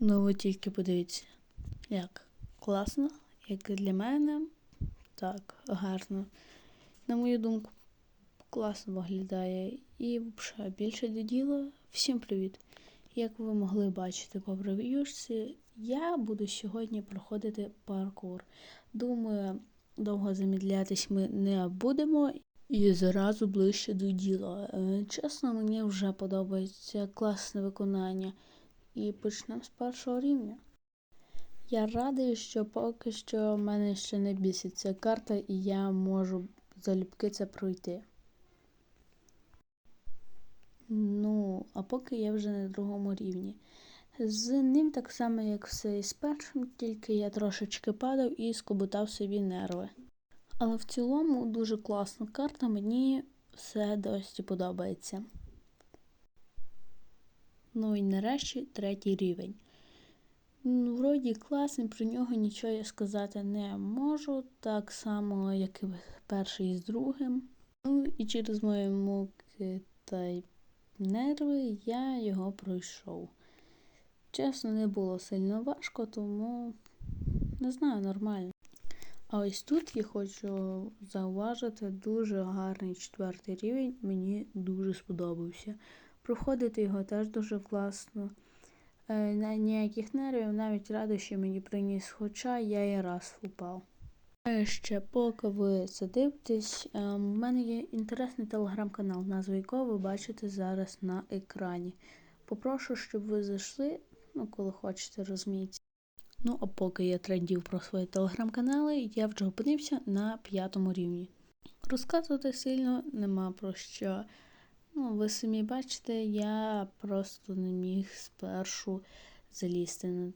Ну, ви тільки подивіться, як класно, як для мене, так, гарно. На мою думку, класно виглядає. І взагалі, більше до діла. Всім привіт! Як ви могли бачити по прев'юшці, я буду сьогодні проходити паркур. Думаю, довго замідлятись ми не будемо. І зразу ближче до діла. Е, Чесно, мені вже подобається класне виконання. І почнемо з першого рівня. Я радий, що поки що в мене ще не бісить ця карта, і я можу залюбки це пройти. Ну, а поки я вже на другому рівні. З ним так само, як все і з першим, тільки я трошечки падав і скоботав собі нерви. Але в цілому дуже класна карта, мені все досі подобається. Ну і нарешті третій рівень. Ну, Вроді класний, про нього нічого я сказати не можу, так само, як і перший з другим. Ну і через мої муки та нерви я його пройшов. Чесно, не було сильно важко, тому не знаю, нормально. А ось тут я хочу зауважити дуже гарний четвертий рівень, мені дуже сподобався. Проходити його теж дуже класно. Е, ніяких нервів, навіть радощі мені приніс, хоча я і раз впав. А ще поки ви це дивитесь, е, мене є інтересний телеграм-канал, назву якого ви бачите зараз на екрані. Попрошу, щоб ви зайшли, ну, коли хочете, розумієте. Ну, а поки я трендів про свої телеграм-канали, я вже опинився на п'ятому рівні. Розказувати сильно нема про що. Ну, ви самі бачите, я просто не міг спершу залізти на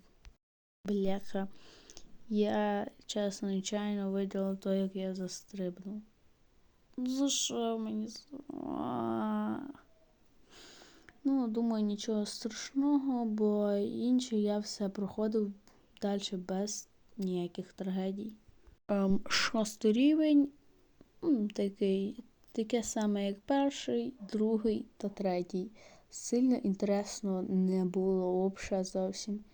бляха. Я чесно нечайно виділа то, як я застрибнув. За що мені? Ну, думаю, нічого страшного, бо інше я все проходив далі без ніяких трагедій. Ем, шостий рівень такий Таке саме, як перший, другий та третій. Сильно інтересно не було взагалі зовсім.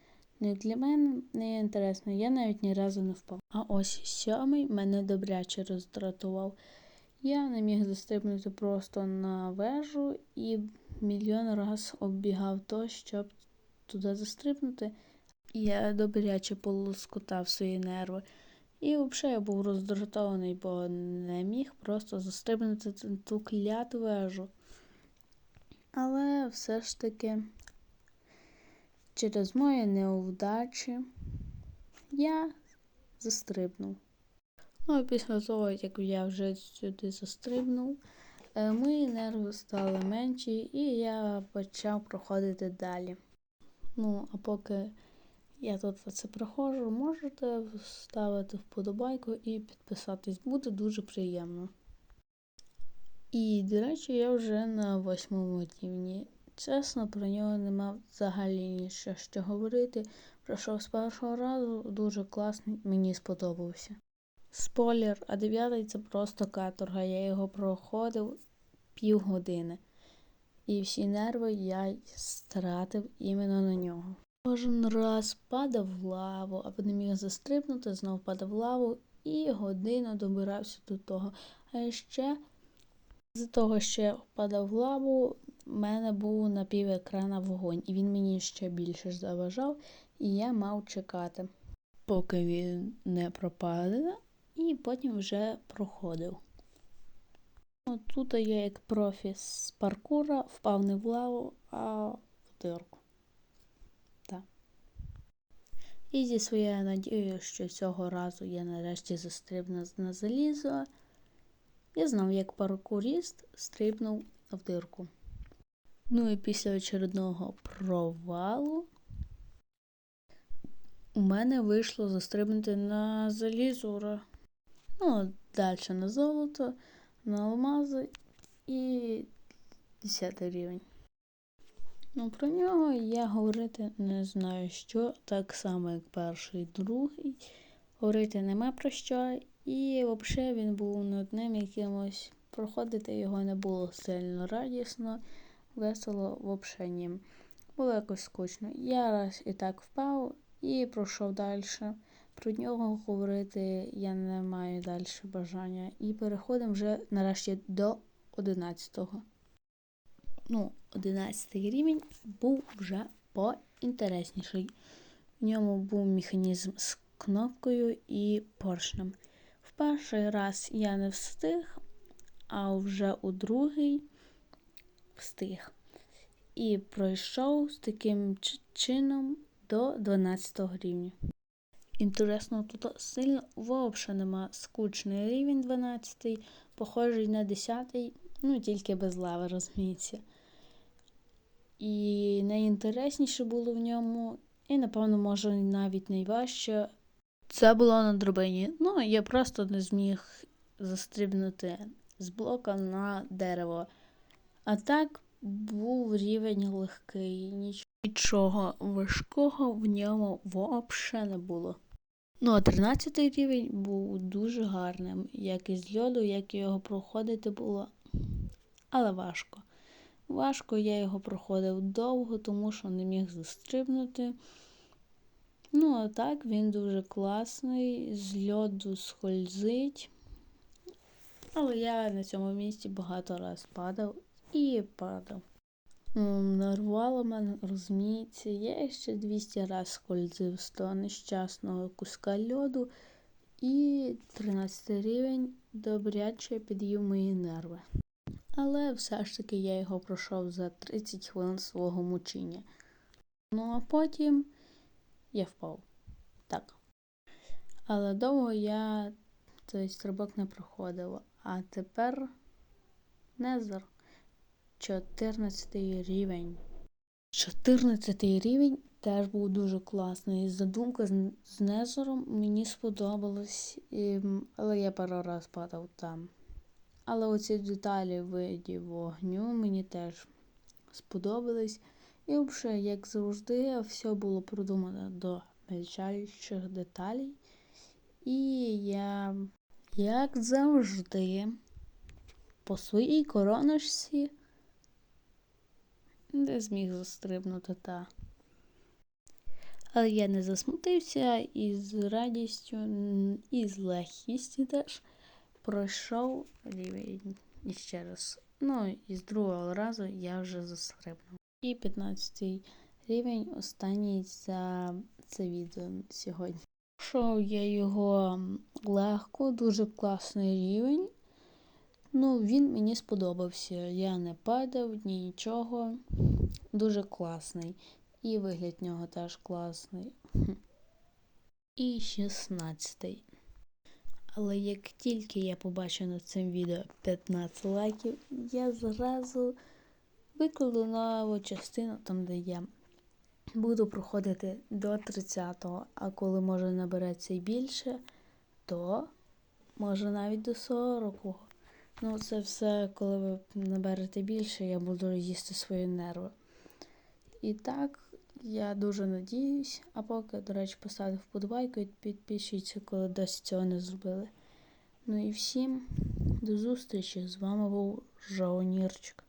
Ну, для мене не інтересно, я навіть ні разу не впав. А ось сьомий мене добряче роздратував. Я не міг застрибнути просто на вежу і мільйон раз оббігав то, щоб туди застрибнути. Я добряче полоскотав свої нерви. І взагалі я був роздратований, бо не міг просто застрибнути ту кляту вежу. Але все ж таки, через мої неудачі я застрибнув. Ну, і після того, як я вже сюди застрибнув, е, мої нерви стали менші, і я почав проходити далі. Ну, а поки я тут це проходжу, можете ставити вподобайку і підписатись, буде дуже приємно. І, до речі, я вже на восьмому рівні. Чесно, про нього нема взагалі нічого що говорити. Пройшов з першого разу, дуже класний, мені сподобався. Спойлер, а дев'ятий це просто каторга. Я його проходив півгодини. І всі нерви я стратив іменно на нього. Кожен раз падав в лаву, або не міг застрибнути, знов падав в лаву і годину добирався до того. А ще з того, що я падав в лаву, в мене був на пів екрана вогонь, і він мені ще більше заважав, і я мав чекати, поки він не пропаде, і потім вже проходив. Тут я, як профі з паркура, впав не в лаву, а в дирку. І зі своєю надією, що цього разу я нарешті застрибну на залізо, я знав, як паркуріст стрибнув в дирку. Ну і після очередного провалу у мене вийшло застрибнути на залізура. Ну, далі на золото, на алмази і 10 рівень. Ну, про нього я говорити не знаю що, так само, як перший, другий. Говорити нема про що. І взагалі він був нудним якимось. Проходити його не було сильно радісно, весело взагалі ні. Було якось скучно. Я раз і так впав і пройшов далі. Про нього говорити я не маю далі бажання. І переходимо вже нарешті до 11-го. Ну, 11 рівень був вже поінтересніший. В ньому був механізм з кнопкою і поршнем. В перший раз я не встиг, а вже у другий встиг. І пройшов з таким чином до 12 рівня. Інтересно, тут сильно взагалі нема скучний рівень 12, похожий на 10, ну тільки без лави, розуміється. І найінтересніше було в ньому, і, напевно, може, навіть найважче. Це було на драбині. Ну, я просто не зміг застрибнути з блока на дерево. А так був рівень легкий, нічого важкого в ньому взагалі не було. Ну, а 13 рівень був дуже гарним, як із льоду, як його проходити було, але важко. Важко я його проходив довго, тому що не міг застрибнути. Ну, а так він дуже класний, з льоду скользить. Але я на цьому місці багато раз падав і падав. Нарвало мене, розуміється, я ще 200 раз скользив з того нещасного куска льоду, і 13 рівень добряче під'їв мої нерви. Але все ж таки я його пройшов за 30 хвилин свого мучіння. Ну а потім я впав. Так. Але довго я цей стрибок не проходив. А тепер Незер. 14 рівень. 14 рівень теж був дуже класний. Задумка з, Незером мені сподобалась, і, але я пару раз падав там. Але оці деталі в виді вогню мені теж сподобались. І взагалі, як завжди, все було продумано до мельчайших деталей. І я, як завжди, по своїй короночці не зміг застрибнути та. Але я не засмутився і з радістю, і з легкістю теж пройшов рівень іще раз. Ну, і з другого разу я вже застрибнув. І 15 рівень останній за це відео сьогодні. Пройшов я його легко, дуже класний рівень. Ну, він мені сподобався. Я не падав, ні нічого. Дуже класний. І вигляд нього теж класний. І 16. Але як тільки я побачу на цим відео 15 лайків, я зразу викладу нову частину там, де я буду проходити до 30-го, а коли може набереться і більше, то може навіть до 40-го. Ну, це все, коли ви наберете більше, я буду їсти свої нерви. І так, я дуже надіюсь, а поки, до речі, поставте вподобайку і підпишіться, коли досі цього не зробили. Ну і всім до зустрічі. З вами був Жаонірчик.